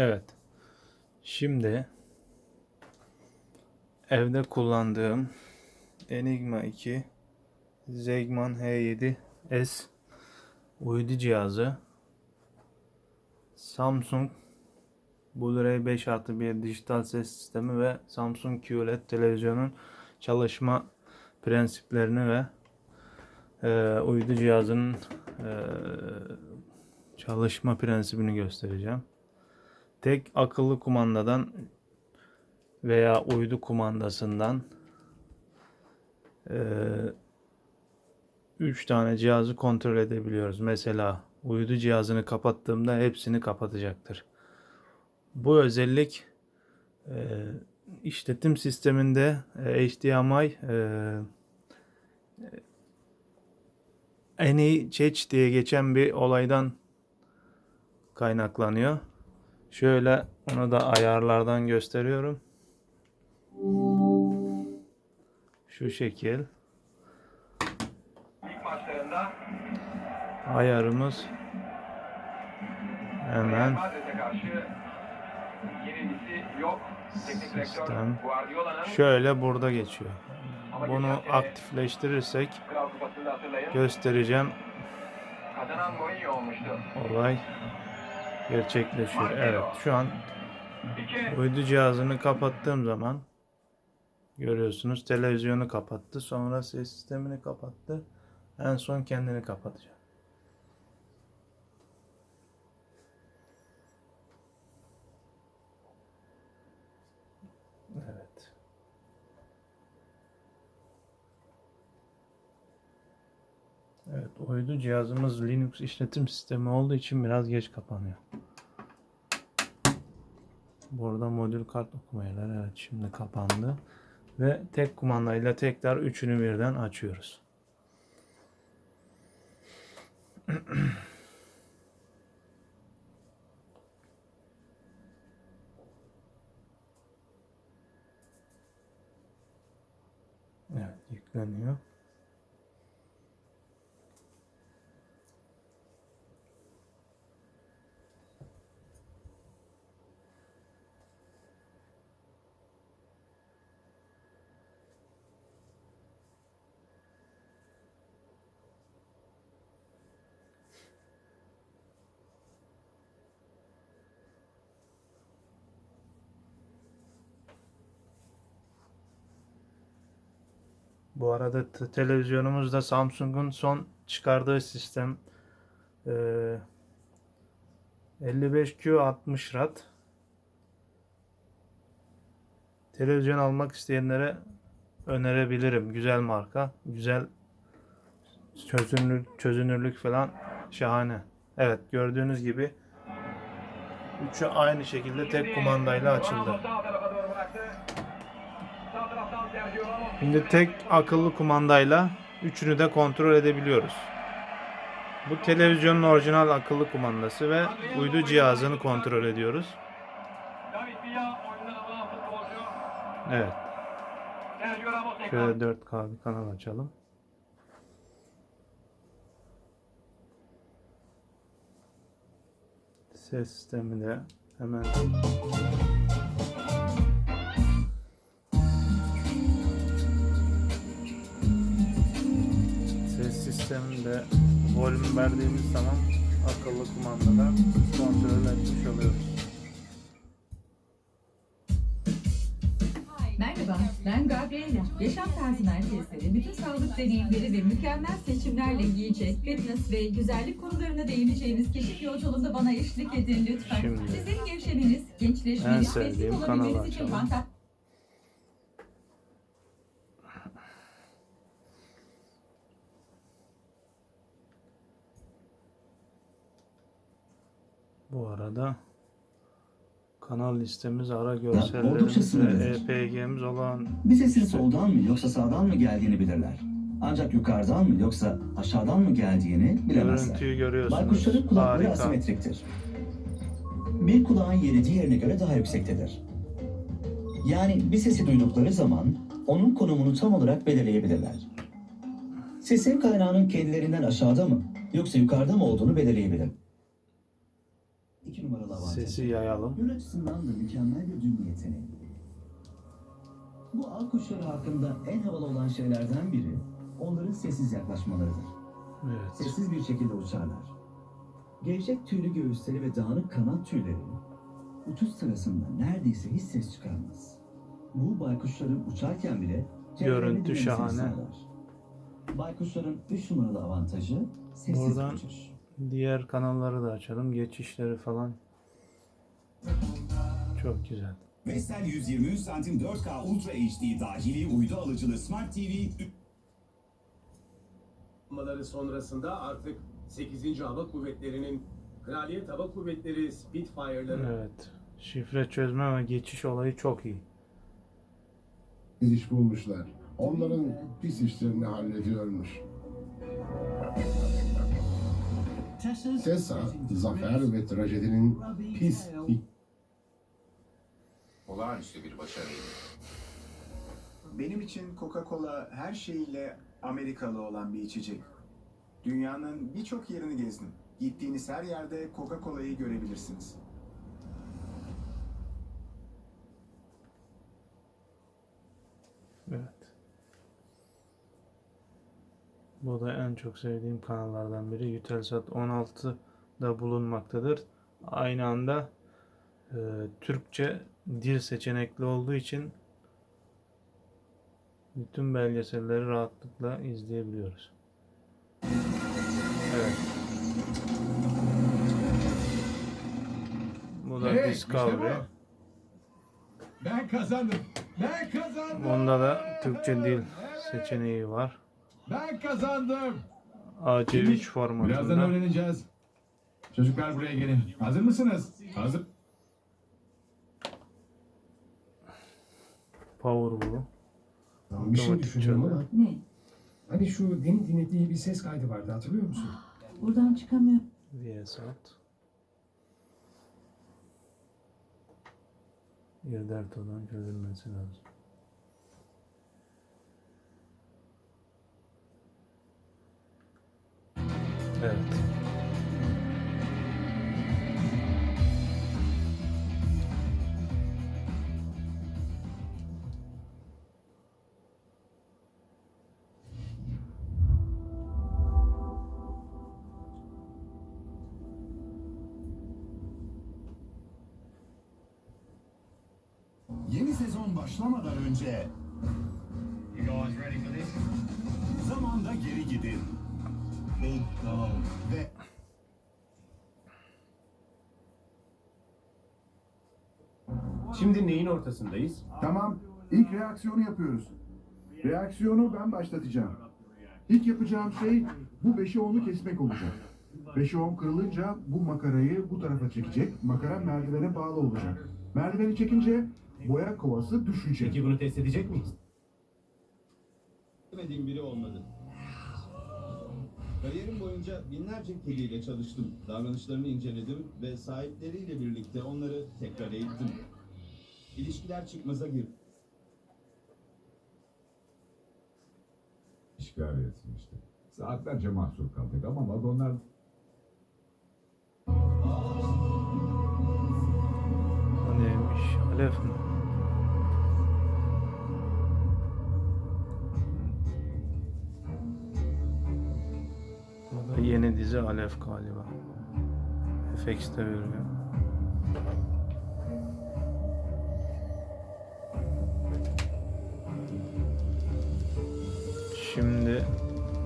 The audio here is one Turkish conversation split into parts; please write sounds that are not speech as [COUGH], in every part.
Evet. Şimdi evde kullandığım Enigma 2 Zegman H7S uydu cihazı Samsung Blu-ray 5 artı 1 dijital ses sistemi ve Samsung QLED televizyonun çalışma prensiplerini ve e, uydu cihazının e, çalışma prensibini göstereceğim. Tek akıllı kumandadan veya uydu kumandasından 3 tane cihazı kontrol edebiliyoruz. Mesela uydu cihazını kapattığımda hepsini kapatacaktır. Bu özellik e, işletim sisteminde e, HDMI e, NECH diye geçen bir olaydan kaynaklanıyor. Şöyle onu da ayarlardan gösteriyorum. Şu şekil. Ayarımız hemen Sistem. Şöyle burada geçiyor. Bunu aktifleştirirsek göstereceğim olay gerçekleşiyor. Evet şu an uydu cihazını kapattığım zaman görüyorsunuz televizyonu kapattı. Sonra ses sistemini kapattı. En son kendini kapatacak. Evet. Evet, uydu cihazımız Linux işletim sistemi olduğu için biraz geç kapanıyor. Burada modül kart okumayalar evet şimdi kapandı. Ve tek kumandayla tekrar üçünü birden açıyoruz. [CLEARS THROAT] Evet yükleniyor. Bu arada te- televizyonumuz da Samsung'un son çıkardığı sistem eee 55Q 60 rad. Televizyon almak isteyenlere önerebilirim. Güzel marka, güzel çözünürlük, çözünürlük falan şahane. Evet gördüğünüz gibi üçü aynı şekilde tek kumandayla açıldı. Şimdi tek akıllı kumandayla üçünü de kontrol edebiliyoruz. Bu televizyonun orijinal akıllı kumandası ve uydu cihazını kontrol ediyoruz. Evet. Şöyle 4K bir kanal açalım. Ses sistemi de hemen sisteminde volüm verdiğimiz zaman akıllı kumandada kontrol etmiş oluyoruz. Merhaba, ben Gabriela. Yaşam tarzı merkezleri, bütün sağlık deneyimleri ve mükemmel seçimlerle yiyecek, fitness ve güzellik konularına değineceğimiz keşif yolculuğunda bana eşlik edin lütfen. Şimdi. Sizin gevşemeniz, gençleşmeniz En ve kanalı olabilmeniz için fantastik Bu arada kanal listemiz, ara görsellerimiz ve. EPG'miz olan Bir sesin soldan mı yoksa sağdan mı geldiğini bilirler. Ancak yukarıdan mı yoksa aşağıdan mı geldiğini bilemezler. görüntüyü görüyorsunuz. Baykuşların kulakları Harika. asimetriktir. Bir kulağın yeri diğerine göre daha yüksektedir. Yani bir sesi duydukları zaman onun konumunu tam olarak belirleyebilirler. Sesin kaynağının kendilerinden aşağıda mı yoksa yukarıda mı olduğunu belirleyebilir. İki numaralı avantajı. Sesi yayalım. Yön açısından da mükemmel bir duyma yeteneği. Bu av kuşları hakkında en havalı olan şeylerden biri onların sessiz yaklaşmalarıdır. Evet. Sessiz bir şekilde uçarlar. Gevşek tüylü göğüsleri ve dağınık kanat tüyleri uçuş sırasında neredeyse hiç ses çıkarmaz. Bu baykuşların uçarken bile Görüntü şahane. sağlar. Baykuşların 3 numaralı avantajı sessiz Buradan- uçuş. Diğer kanalları da açalım. Geçişleri falan. Çok güzel. Vestel 123 santim 4K Ultra HD dahili uydu alıcılı Smart TV Yapmaları sonrasında artık 8. Hava Kuvvetleri'nin Kraliyet Hava Kuvvetleri Spitfire'ları Evet. Şifre çözme ve geçiş olayı çok iyi. iş bulmuşlar. Onların pis işlerini hallediyormuş. Tessa, zafer ve trajedinin pis Olağanüstü bir başarıydı. Benim için Coca-Cola her şeyiyle Amerikalı olan bir içecek. Dünyanın birçok yerini gezdim. Gittiğiniz her yerde Coca-Cola'yı görebilirsiniz. Evet. Bu da en çok sevdiğim kanallardan biri. Eutelsat 16'da bulunmaktadır. Aynı anda e, Türkçe dil seçenekli olduğu için bütün belgeselleri rahatlıkla izleyebiliyoruz. Evet. Bu da Hey, işte Discovery. bu. Ben kazandım. Ben kazandım. Bunda da Türkçe dil seçeneği var. Ben kazandım. AC3 formatında. Birazdan öğreneceğiz. Çocuklar buraya gelin. Hazır mısınız? Hazır. Powerwall. Bir şey Otomatik düşünüyorum çalıyor. ama Ne? hani şu demin dinlediği bir ses kaydı vardı hatırlıyor musun? Buradan çıkamıyor. VSAT. Irderto'dan çözülmesi lazım. Evet. Yeni sezon başlamadan önce zamanda geri gidin. Ve Şimdi neyin ortasındayız? Tamam, ilk reaksiyonu yapıyoruz. Reaksiyonu ben başlatacağım. İlk yapacağım şey bu 5'e 10'u kesmek olacak. 5'e 10 kırılınca bu makarayı bu tarafa çekecek. Makara merdivene bağlı olacak. Merdiveni çekince boya kovası düşecek. Peki bunu test edecek miyiz? Sevmediğim biri olmadı. Kariyerim boyunca binlerce kediyle çalıştım. Davranışlarını inceledim ve sahipleriyle birlikte onları tekrar eğittim. İlişkiler çıkmaza girdi. İşgal etmişti. Saatlerce mahsur kaldık ama vagonlar neymiş? Alef mi? 8'e Alef galiba. FX de vermiyor. Şimdi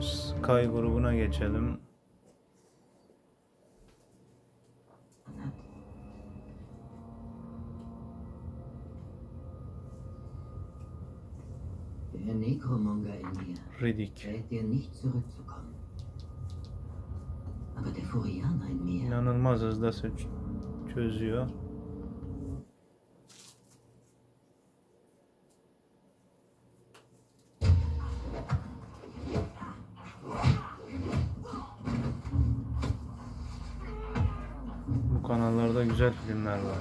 Sky grubuna geçelim. Ridik. İnanılmaz hızda çözüyor. Bu kanallarda güzel filmler var.